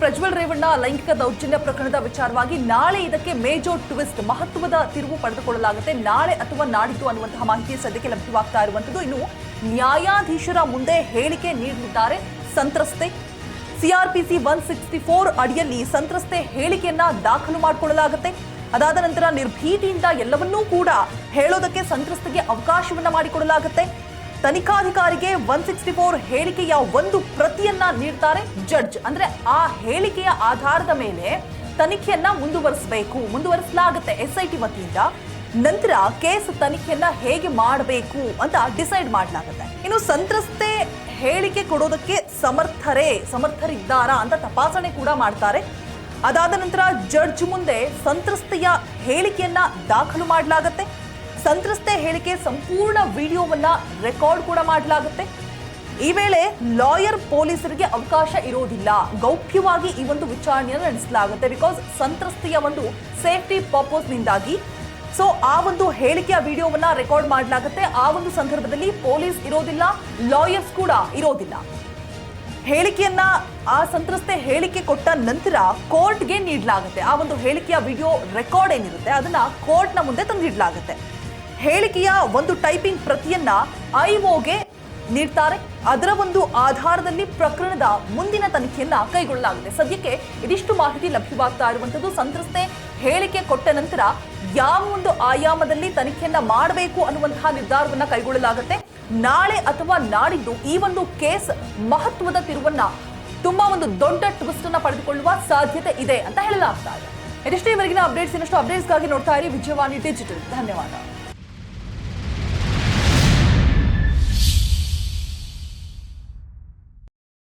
ಪ್ರಜ್ವಲ್ ರೇವಣ್ಣ ಲೈಂಗಿಕ ದೌರ್ಜನ್ಯ ಪ್ರಕರಣದ ವಿಚಾರವಾಗಿ ನಾಳೆ ಇದಕ್ಕೆ ಮೇಜರ್ ಟ್ವಿಸ್ಟ್, ಮಹತ್ವದ ತಿರುವು ಪಡೆದುಕೊಳ್ಳಲಾಗುತ್ತೆ. ನಾಳೆ ಅಥವಾ ನಾಡಿದ್ದು ಅನ್ನುವಂತಹ ಮಾಹಿತಿ ಸದ್ಯಕ್ಕೆ ಲಭ್ಯವಾಗ್ತಾ ಇರುವಂತದ್ದು ಇನ್ನು ನ್ಯಾಯಾಧೀಶರ ಮುಂದೆ ಹೇಳಿಕೆ ನೀಡಲಿದ್ದಾರೆ. ಸಂತ್ರಸ್ತೆ ಸಿಆರ್ಪಿಸಿ ಒನ್ ಸಿಕ್ಸ್ಟಿ ಫೋರ್ ಅಡಿಯಲ್ಲಿ ಸಂತ್ರಸ್ತೆ ಹೇಳಿಕೆಯನ್ನ ದಾಖಲು ಮಾಡಿಕೊಳ್ಳಲಾಗುತ್ತೆ. ಅದಾದ ನಂತರ ನಿರ್ಭೀತಿಯಿಂದ ಎಲ್ಲವನ್ನೂ ಕೂಡ ಹೇಳೋದಕ್ಕೆ ಸಂತ್ರಸ್ತೆಗೆ ಅವಕಾಶವನ್ನ ಮಾಡಿಕೊಡಲಾಗುತ್ತೆ. ತನಿಖಾಧಿಕಾರಿಗೆ ಒನ್ ಸಿಕ್ಸ್ಟಿ ಫೋರ್ ಹೇಳಿಕೆಯ ಒಂದು ಪ್ರತಿಯನ್ನ ನೀಡ್ತಾರೆ ಜಡ್ಜ್. ಅಂದ್ರೆ ಆ ಹೇಳಿಕೆಯ ಆಧಾರದ ಮೇಲೆ ತನಿಖೆಯನ್ನ ಮುಂದುವರಿಸಬೇಕು, ಮುಂದುವರಿಸಲಾಗುತ್ತೆ ಎಸ್ ಐ ಟಿ ವತಿಯಿಂದ. ನಂತರ ಕೇಸ್ ತನಿಖೆಯನ್ನ ಹೇಗೆ ಮಾಡಬೇಕು ಅಂತ ಡಿಸೈಡ್ ಮಾಡಲಾಗುತ್ತೆ. ಇನ್ನು ಸಂತ್ರಸ್ತೆ ಹೇಳಿಕೆ ಕೊಡೋದಕ್ಕೆ ಸಮರ್ಥರೇ, ಸಮರ್ಥರಿದ್ದಾರಾ ಅಂತ ತಪಾಸಣೆ ಕೂಡ ಮಾಡ್ತಾರೆ. ಅದಾದ ನಂತರ ಜಡ್ಜ್ ಮುಂದೆ ಸಂತ್ರಸ್ತೆಯ ಹೇಳಿಕೆಯನ್ನ ದಾಖಲು ಮಾಡಲಾಗುತ್ತೆ. ಸಂತ್ರಸ್ತೆ ಹೇಳಿಕೆ ಸಂಪೂರ್ಣ ವಿಡಿಯೋವನ್ನ ರೆಕಾರ್ಡ್ ಕೂಡ ಮಾಡಲಾಗುತ್ತೆ. ಈ ವೇಳೆ ಲಾಯರ್ ಪೊಲೀಸರಿಗೆ ಅವಕಾಶ ಇರೋದಿಲ್ಲ. ಗೌಪ್ಯವಾಗಿ ಈ ಒಂದು ವಿಚಾರಣೆಯನ್ನು ನಡೆಸಲಾಗುತ್ತೆ. ಬಿಕಾಸ್ ಸಂತ್ರಸ್ತೆಯ ಒಂದು ಸೇಫ್ಟಿ ಪರ್ಪಸ್ನಿಂದಾಗಿ ಸೊ ಆ ಒಂದು ಹೇಳಿಕೆಯ ವಿಡಿಯೋವನ್ನ ರೆಕಾರ್ಡ್ ಮಾಡಲಾಗುತ್ತೆ. ಆ ಒಂದು ಸಂದರ್ಭದಲ್ಲಿ ಪೊಲೀಸ್ ಇರೋದಿಲ್ಲ, ಲಾಯರ್ಸ್ ಕೂಡ ಇರೋದಿಲ್ಲ. ಹೇಳಿಕೆಯನ್ನ ಆ ಸಂತ್ರಸ್ತೆ ಹೇಳಿಕೆ ಕೊಟ್ಟ ನಂತರ ಕೋರ್ಟ್ಗೆ ನೀಡಲಾಗುತ್ತೆ. ಆ ಒಂದು ಹೇಳಿಕೆಯ ವಿಡಿಯೋ ರೆಕಾರ್ಡ್ ಏನಿರುತ್ತೆ, ಅದನ್ನ ಕೋರ್ಟ್ನ ಮುಂದೆ ತಂದಿಡಲಾಗುತ್ತೆ. ಹೇಳಿಕೆಯ ಒಂದು ಟೈಪಿಂಗ್ ಪ್ರತಿಯನ್ನ ಐಒಗೆ ನೀಡ್ತಾರೆ. ಅದರ ಒಂದು ಆಧಾರದಲ್ಲಿ ಪ್ರಕರಣದ ಮುಂದಿನ ತನಿಖೆಯನ್ನ ಕೈಗೊಳ್ಳಲಾಗಿದೆ. ಸದ್ಯಕ್ಕೆ ಇದಿಷ್ಟು ಮಾಹಿತಿ ಲಭ್ಯವಾಗ್ತಾ ಇರುವಂತದ್ದು ಸಂತ್ರಸ್ತೆ ಹೇಳಿಕೆ ಕೊಟ್ಟ ನಂತರ ಯಾವ ಒಂದು ಆಯಾಮದಲ್ಲಿ ತನಿಖೆಯನ್ನ ಮಾಡಬೇಕು ಅನ್ನುವಂತಹ ನಿರ್ಧಾರವನ್ನ ಕೈಗೊಳ್ಳಲಾಗುತ್ತೆ. ನಾಳೆ ಅಥವಾ ನಾಡಿದ್ದು ಈ ಒಂದು ಕೇಸ್ ಮಹತ್ವದ ತಿರುವನ್ನ ತುಂಬಾ ಒಂದು ದೊಡ್ಡ ಟ್ವಿಸ್ಟ್ ಅನ್ನ ಪಡೆದುಕೊಳ್ಳುವ ಸಾಧ್ಯತೆ ಇದೆ ಅಂತ ಹೇಳಲಾಗ್ತಾ ಇದೆ. ಇದಿಷ್ಟು ಇವರೆಗಿನ ಅಪ್ಡೇಟ್ಸ್ ಇನ್ನಷ್ಟು ಅಪ್ಡೇಟ್ಸ್ಗಾಗಿ ನೋಡ್ತಾ ಇರಿ. ವಿಜಯವಾಣಿ ಡಿಜಿಟಲ್ ಧನ್ಯವಾದ.